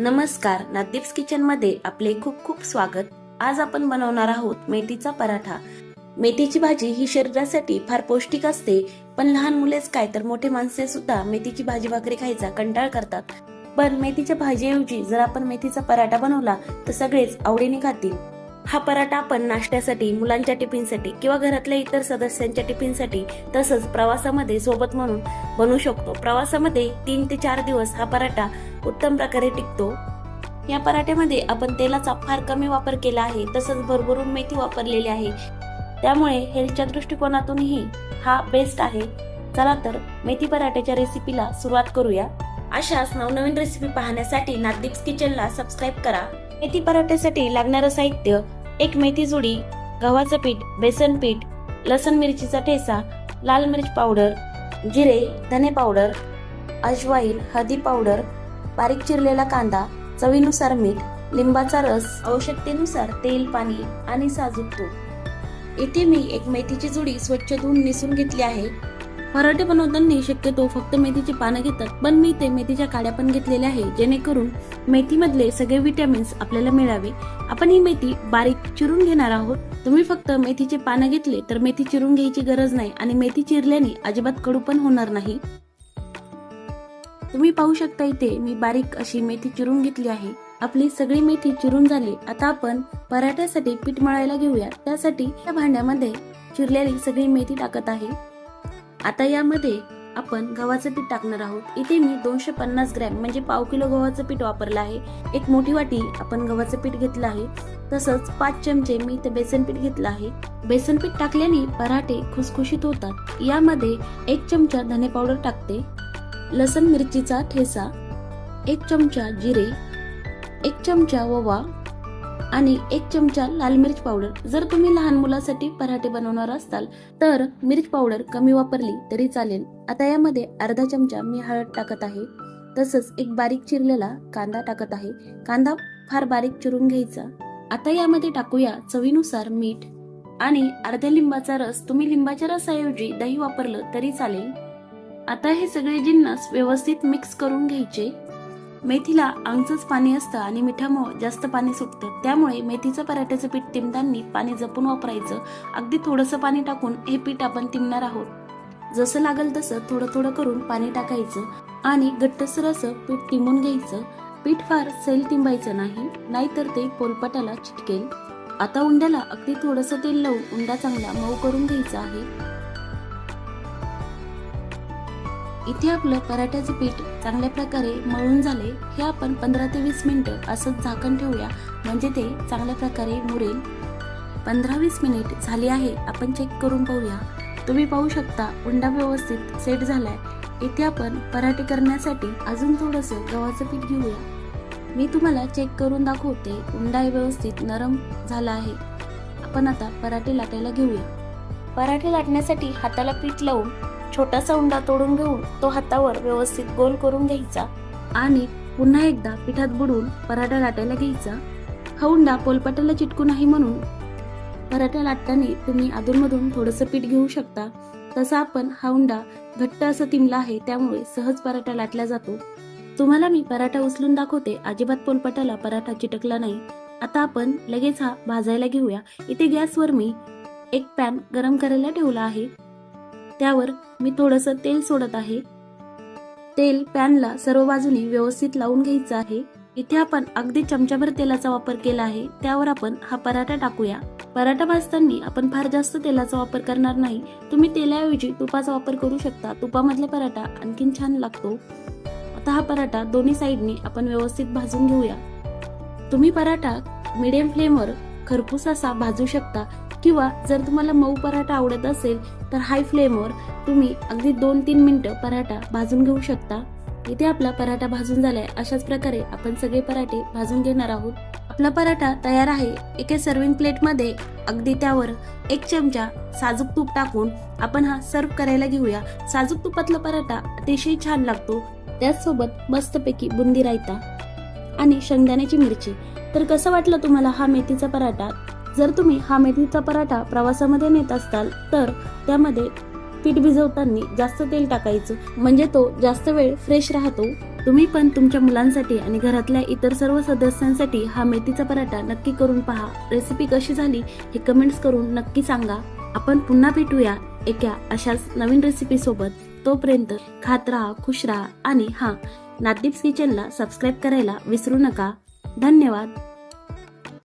नमस्कार नादीप्स किचनमध्ये आपले खूप खूप स्वागत. आज आपण बनवणार आहोत मेथीचा पराठा. मेथीची भाजी ही शरीरासाठी फार पौष्टिक असते पण लहान मुलेच काय तर मोठे माणसे सुद्धा मेथीची भाजी भाकरी खायचा कंटाळ करतात. पण मेथीच्या भाजीऐवजी जर आपण मेथीचा पराठा बनवला तर सगळेच आवडीने खातील. हा पराठा आपण नाश्त्यासाठी मुलांच्या टिफिनसाठी किंवा घरातल्या इतर सदस्यांच्या टिफिनसाठी तसंच प्रवासामध्ये सोबत म्हणून बनवू शकतो. प्रवासामध्ये तीन ते चार दिवस हा पराठा उत्तम प्रकारे टिकतो. या पराठ्यामध्ये आपण तेलाचा फार कमी वापर केला आहे तसंच भरभरून मेथी वापरलेली आहे. त्यामुळे हेल्थच्या दृष्टिकोनातूनही हा बेस्ट आहे. चला तर मेथी पराठ्याच्या रेसिपीला सुरुवात करूया. अशाच नवनवीन रेसिपी पाहण्यासाठी नादीप्स किचनला सबस्क्राईब करा. मेथी पराठ्यासाठी लागणारं साहित्य एक मेथी जुडी गव्हाचं पीठ बेसन पीठ लसण मिरचीचा ठेसा लाल मिरच पावडर जिरे धने पावडर अजवाईन हळदी पावडर बारीक चिरलेला कांदा चवीनुसार मीठ लिंबाचा रस आवश्यकतेनुसार तेल पाणी आणि साजूक तूप. इथे मी एक मेथीची जुडी स्वच्छ धुवून निसून घेतली आहे. पराठे बनवताना शक्यतो फक्त मेथीची पानं घेतात पण मी ते मेथीच्या काड्या पण घेतलेल्या आहे जेणेकरून मेथीमधले सगळे विटॅमिन्स आपल्याला मिळावे. आपण ही मेथी बारीक चिरून घेणार आहोत. तुम्ही फक्त मेथीचे पानं घेतले तर मेथी चिरून घ्यायची गरज नाही आणि मेथी चिरल्याने अजिबात कडू पण होणार नाही. तुम्ही पाहू शकता इथे मी बारीक अशी मेथी चिरून घेतली आहे. आपली सगळी मेथी चिरून झाली. आता आपण पराठ्यासाठी पीठ मळायला घेऊया त्यासाठी या भांड्यामध्ये चिरलेली सगळी मेथी टाकत आहे. आता यामध्ये आपण गव्हाचं पीठ टाकणार आहोत. इथे मी दोनशे पन्नास ग्रॅम म्हणजे पाव किलो गव्हाचं पीठ वापरलं आहे. एक मोठी वाटी आपण गव्हाचं पीठ घेतलं आहे. तसंच पाच चमचे मी इथे बेसन पीठ घेतलं आहे. बेसन पीठ टाकल्याने पराठे खुसखुशीत होतात. यामध्ये एक चमचा धने पावडर टाकते. लसण मिरचीचा ठेसा एक चमचा जिरे एक चमचा ओवा आणि एक चमचा लाल मिरच पावडर. जर तुम्ही लहान मुलासाठी पराठे बनवणार असाल तर मिरच पावडर कमी वापरली तरी चालेल. आता यामध्ये अर्धा चमचा मी हळद टाकत आहे. तसंच एक बारीक चिरलेला कांदा टाकत आहे. कांदा फार बारीक चिरून घ्यायचा. आता यामध्ये टाकूया चवीनुसार मीठ आणि अर्ध्या लिंबाचा रस. तुम्ही लिंबाच्या रसाऐवजी दही वापरलं तरी चालेल. आता हे सगळे जिन्नस व्यवस्थित मिक्स करून घ्यायचे. मेथीला आंगचंच पाणी असतं आणि मिठामुळे जास्त पाणी सुटतं. त्यामुळे मेथीचं पराठ्याचं पीठ तिमताना पाणी जपून वापरायचं. अगदी थोडंसं पाणी टाकून हे पीठ आपण तिमणार आहोत. जसं लागल तसं थोडं थोडं करून पाणी टाकायचं आणि घट्टसर असं पीठ तिमून घ्यायचं. पीठ फार सैल तिंबायचं नाही नाहीतर ते पोलपाटाला चिटकेल. आता उंड्याला अगदी थोडंसं तेल लावून उंडा चांगला मऊ करून घ्यायचा आहे. इथे आपलं पराठ्याचं पीठ चांगल्या प्रकारे मळून झाले हे आपण पंधरा ते वीस मिनिटं असंच झाकण ठेवूया. म्हणजे ते चांगल्या प्रकारे मुरेल. पंधरा वीस मिनिट झाली आहे आपण चेक करून पाहूया. तुम्ही पाहू शकता उंडा व्यवस्थित सेट झालाय. इथे आपण पराठे करण्यासाठी अजून थोडंसं गव्हाचं पीठ घेऊया. मी तुम्हाला चेक करून दाखवते उंडा व्यवस्थित नरम झाला आहे. आपण आता पराठे लाटायला घेऊया. पराठे लाटण्यासाठी हाताला पीठ लावून छोटासा उंडा तोडून घेऊन तो हातावर व्यवस्थित गोल करून घ्यायचा आणि पुन्हा एकदा पिठात बुडवून पराठा लाटायला घ्यायचा. हा उंडा पोलपाटाला चिटकू नाही म्हणून पराठा लाटताना तुम्ही अधूनमधून थोडंसं पीठ घेऊ शकता. तसा आपण हा उंडा घट्ट असं तिमला आहे त्यामुळे सहज पराठा लाटला जातो. तुम्हाला मी पराठा उचलून दाखवते अजिबात पोलपाटाला पराठा चिटकला नाही. आता आपण लगेच हा भाजायला घेऊया. इथे गॅसवर मी एक पॅन गरम करायला ठेवला आहे. त्यावर मी थोडंसं तेल सोडत आहे. तेल पॅनला सर्व बाजूने व्यवस्थित लावून घ्यायचं आहे. इथे आपण अगदी चमच्याभर तेलाचा वापर केला आहे. त्यावर आपण हा पराठा टाकूया. पराठा भाजताना आपण फार जास्त तेलाचा वापर करणार नाही. तुम्ही तेलाऐवजी तुपाचा वापर करू शकता. तुपामधला पराठा आणखीन छान लागतो. आता हा पराठा दोन्ही साईडने आपण व्यवस्थित भाजून घेऊया. तुम्ही पराठा मिडियम फ्लेमवर खरपूस असा भाजू शकता. किंवा जर तुम्हाला मऊ पराठा आवडत असेल तर हाय फ्लेमवर तुम्ही अगदी दोन तीन मिनटं पराठा भाजून घेऊ शकता. इथे आपला पराठा भाजून झालाय. अशाच प्रकारे आपण सगळे पराठे भाजून घेणार आहोत. आपला पराठा तयार आहे. एका सर्विंग प्लेटमध्ये अगदी त्यावर एक चमचा साजूक तूप टाकून आपण हा सर्व करायला घेऊया. साजूक तुपातला पराठा अतिशय छान लागतो. त्याचसोबत मस्तपैकी बुंदी रायता आणि शेंगदाण्याची मिरची. तर कसं वाटलं तुम्हाला हा मेथीचा पराठा? जर तुम्ही हा मेथीचा पराठा प्रवासामध्ये नेत असताल तर त्यामध्ये पीठ भिजवताना जास्त तेल टाकायचं. म्हणजे तो जास्त वेळ फ्रेश राहतो. तुम्ही पण तुमच्या मुलांसाठी आणि घरातल्या इतर सर्व सदस्यांसाठी हा मेथीचा पराठा नक्की करून पहा. रेसिपी कशी झाली हे कमेंट्स करून नक्की सांगा. आपण पुन्हा भेटूया एका अशाच नवीन रेसिपी सोबत. तोपर्यंत खात राहा खुश राहा आणि हां नादीप्स किचनला सबस्क्राईब करायला विसरू नका. धन्यवाद.